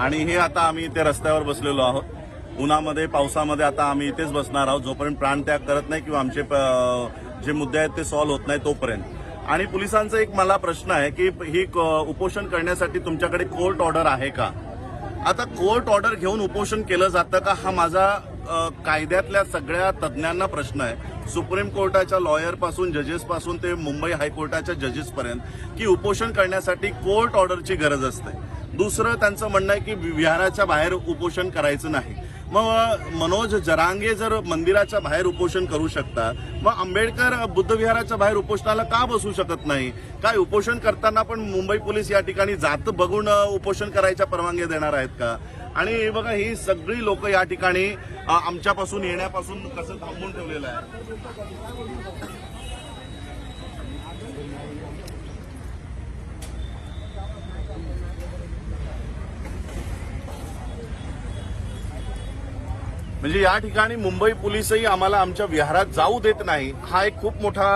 आणि हे आता आम्ही इथे रस्त्यावर बसलेलो आहोत. उन्हामध्ये पावसामध्ये आता आम्ही इथेच बसणार आहोत जोपर्यंत प्राणत्याग करत नाही किंवा आमचे प- जे मुद्दे आहेत ते सॉल्व्ह होत नाही तोपर्यंत. आणि पोलिसांचा एक मला प्रश्न आहे की ही क- उपोषण करण्यासाठी तुमच्याकडे कोर्ट ऑर्डर आहे का? आता कोर्ट ऑर्डर घेऊन उपोषण केलं जातं का? हा माझा कायद्यातल्या सगळ्या तज्ज्ञांना प्रश्न आहे. सुप्रीम कोर्टाच्या लॉयरपासून जजेसपासून ते मुंबई हायकोर्टाच्या जजेसपर्यंत की उपोषण करण्यासाठी कोर्ट ऑर्डरची गरज असते. दुसरं त्यांचं म्हणणं आहे की विहाराच्या बाहेर उपोषण करायचं नाही. मग मनोज जरांगे जर मंदिराच्या बाहेर उपोषण करू शकता मग आंबेडकर बुद्ध विहाराच्या बाहेर उपोषणाला का बसू शकत नाही? काय उपोषण करताना पण मुंबई पोलीस या ठिकाणी जात बघून उपोषण करायच्या परवानगी देणार आहेत का? आणि हे बघा ही सगळी लोक या ठिकाणी आमच्यापासून येण्यापासून कसं थांबून ठेवलेलं आहे. म्हणजे या ठिकाणी मुंबई पोलीसही आम्हाला आमच्या विहारात जाऊ देत नाही. हा एक खूप मोठा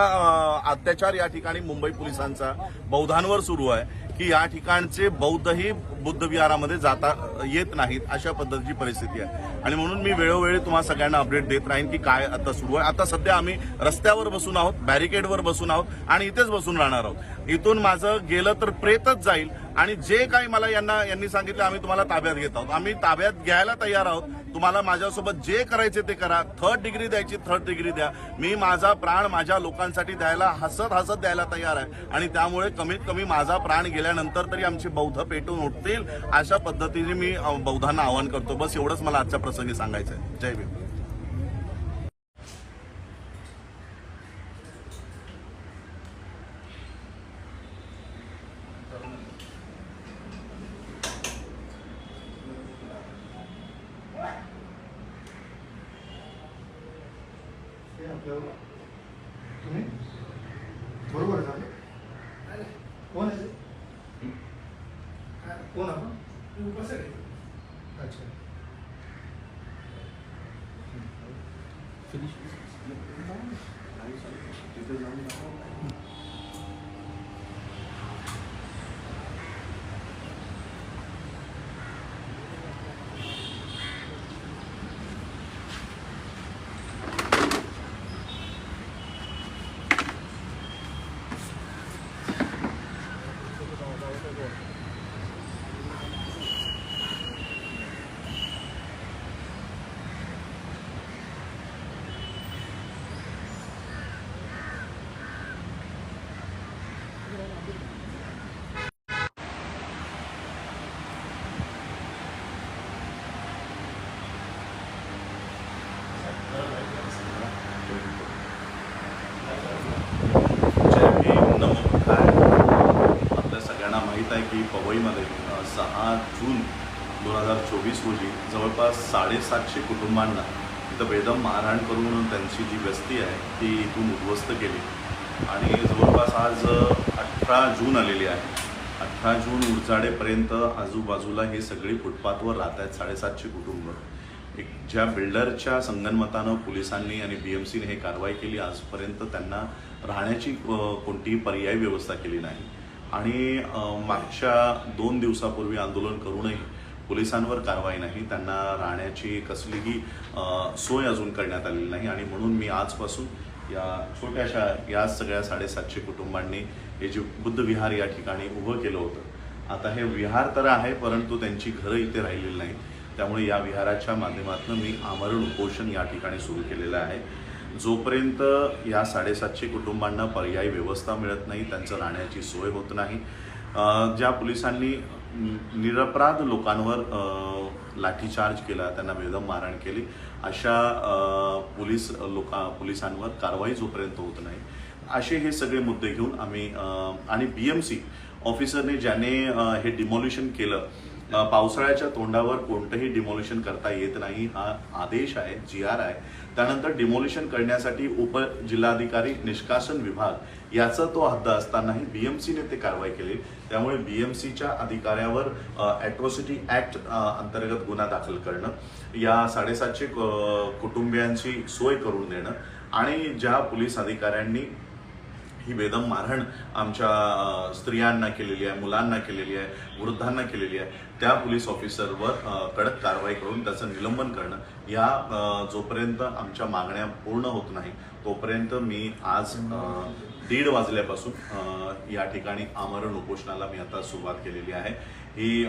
अत्याचार या ठिकाणी मुंबई पोलिसांचा बौद्धांवर सुरू आहे. की या ठिकाणचे बौद्धही बुद्ध विहारामध्ये जाता येत नाहीत अशा पद्धतीची परिस्थिती आहे. आणि म्हणून मी वेळोवेळी तुम्हाला सगळ्यांना अपडेट देत राहीन की काय आता सुरू आहे. आता सध्या आम्ही रस्त्यावर बसून आहोत बॅरिकेडवर बसून आहोत आणि इथेच बसून राहणार आहोत. इथून माझं गेलं तर प्रेतच जाईल. आणि जे काही मला यांना यांनी सांगितलं आम्ही तुम्हाला ताब्यात घेत आहोत. आम्ही ताब्यात घ्यायला तयार आहोत. तुम्हाला माझ्यासोबत जे करायचे ते करा. थर्ड डिग्री द्यायची थर्ड डिग्री द्या. मी माझा प्राण माझ्या लोकांसाठी द्यायला हसत हसत द्यायला तयार आहे. आणि त्यामुळे कमीत कमी माझा प्राण गेल्यानंतर तरी आमची बौद्ध पेटून उठतील अशा पद्धतीने मी बौद्धांना आवाहन करतो. बस एवढंच मला आजच्या प्रसंगी सांगायचं आहे जय भीम. आपल्याला तुम्ही? बरोबर झालं कोण आहे ते? कोण आपण अच्छा जय भीम नमो बुद्धाय आपल्या सगळ्यांना माहीत आहे की पवईमध्ये सहा जून दोन हजार चोवीस रोजी जवळपास साडेसातशे कुटुंबांना तिथं बेदम मारहाण करून त्यांची जी वस्ती आहे ती इथून उद्ध्वस्त केली. आणि जवळपास आज अठरा जून आलेली आहे. अठरा जून उरचाडेपर्यंत आजूबाजूला हे सगळी फुटपाथवर राहत आहेत साडेसातशे कुटुंब. एक ज्या बिल्डरच्या संगनमतानं पोलिसांनी आणि बी एम सीने हे कारवाई केली आजपर्यंत त्यांना राहण्याची कोणतीही पर्यायी व्यवस्था केली नाही. आणि मागच्या दोन दिवसापूर्वी आंदोलन करूनही पोलिसांवर कारवाई नाही त्यांना राहण्याची कसलीही सोय अजून करण्यात आलेली नाही आणि म्हणून मी आजपासून या छोट्याशा या सगळ्या साडेसातशे कुटुंबांनी हे जे बुद्ध विहार या ठिकाणी उभं केलं होतं आता हे विहार तर आहे परंतु त्यांची घरं इथे राहिलेली नाही त्यामुळे या विहाराच्या माध्यमातून मी आमरण उपोषण या ठिकाणी सुरू केलेलं आहे. जोपर्यंत या साडेसातशे कुटुंबांना पर्यायी व्यवस्था मिळत नाही त्यांचं राहण्याची सोय होत नाही ज्या पोलिसांनी निरपराध लोकांवर लाठीचार्ज केला त्यांना बेदम मारहाण केली अशा पोलीस लोका पोलिसांवर कारवाई जोपर्यंत होत नाही असे हे सगळे मुद्दे घेऊन आम्ही आणि बी एम सी ऑफिसरने ज्याने हे डिमॉल्युशन केलं पावसाळ्याच्या तोंडावर कोणतंही डिमॉल्युशन करता येत नाही. हा आदेश आहे जी आर आहे. त्यानंतर डिमॉल्युशन करण्यासाठी उप जिल्हाधिकारी निष्कासन विभाग याचा तो हद्द असतानाही बीएमसीने ते कारवाई केली. त्यामुळे बीएमसीच्या अधिकाऱ्यावर ॲट्रॉसिटी ऍक्ट अंतर्गत गुन्हा दाखल करणं या साडेसातशे कुटुंबियांची सोय करून देणं आणि ज्या पोलीस अधिकाऱ्यांनी ही बेदम मारहाण आमच्या स्त्रियांना केलेली आहे मुलांना केलेली आहे वृद्धांना केलेली आहे. त्या पोलीस ऑफिसरवर कडक कारवाई करून त्याचं निलंबन करणं या जोपर्यंत आमच्या मागण्या पूर्ण होत नाही तोपर्यंत मी आज दीड वाजल्यापासून या ठिकाणी आमरण उपोषणाला मी आता सुरुवात केलेली आहे. ही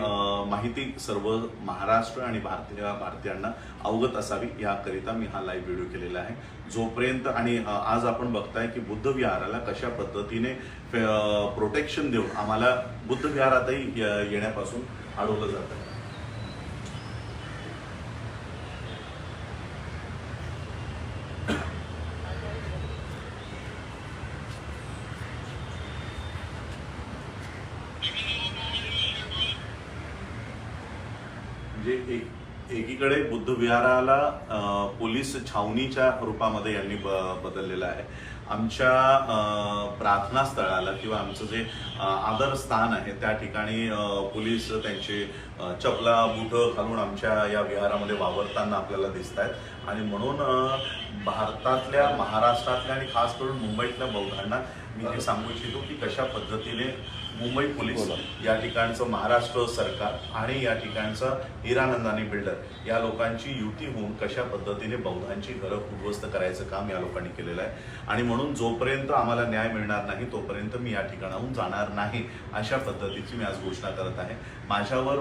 माहिती सर्व महाराष्ट्र आणि भारतीय भारतीयांना अवगत असावी याकरिता मी हा लाईव्ह व्हिडिओ केलेला आहे. जोपर्यंत आणि आज आपण बघताय की बुद्ध विहाराला कशा पद्धतीने प्रोटेक्शन देऊन आम्हाला बुद्ध विहारातही ये- येण्यापासून अडवलं जातं. म्हणजे एक एकीकडे बुद्ध विहाराला पोलीस छावणीच्या रूपामध्ये यांनी ब- बदललेलं आहे. आमच्या प्रार्थनास्थळाला प्रार्थना स्थळाला किंवा आमचं जे आदर स्थान आहे त्या ठिकाणी पोलीस त्यांचे चपला बुटं घालून आमच्या या विहारामध्ये वावरताना आपल्याला दिसत आहेत आणि म्हणून भारतातल्या महाराष्ट्रातल्या आणि खास करून मुंबईतल्या बौद्धांना मी हे सांगू इच्छितो की कशा पद्धतीने मुंबई पोलीस या ठिकाणचं महाराष्ट्र सरकार आणि या ठिकाणचं हिरानंदानी बिल्डर या लोकांची युती होऊन कशा पद्धतीने बौद्धांची घरं उद्ध्वस्त करायचं काम या लोकांनी केलेलं आहे. आणि म्हणून जोपर्यंत आम्हाला न्याय मिळणार नाही तोपर्यंत मी या ठिकाणाहून जाणार नाही अशा पद्धतीची मी आज घोषणा करत आहे. माझ्यावर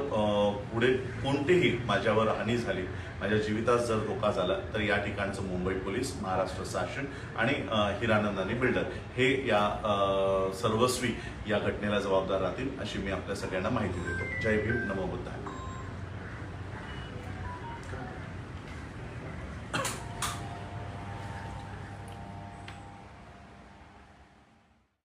पुढे कोणतीही माझ्यावर हानी झाली माझ्या जीवितात जर धोका झाला तर या ठिकाणचं मुंबई पोलीस महाराष्ट्र शासन आणि हिरानंदानी बिल्डर हे या सर्वस्वी या घटनेला जबाबदार राहतील अशी मी आपल्या सगळ्यांना माहिती देतो. जय भीम. नमो बुद्धाय.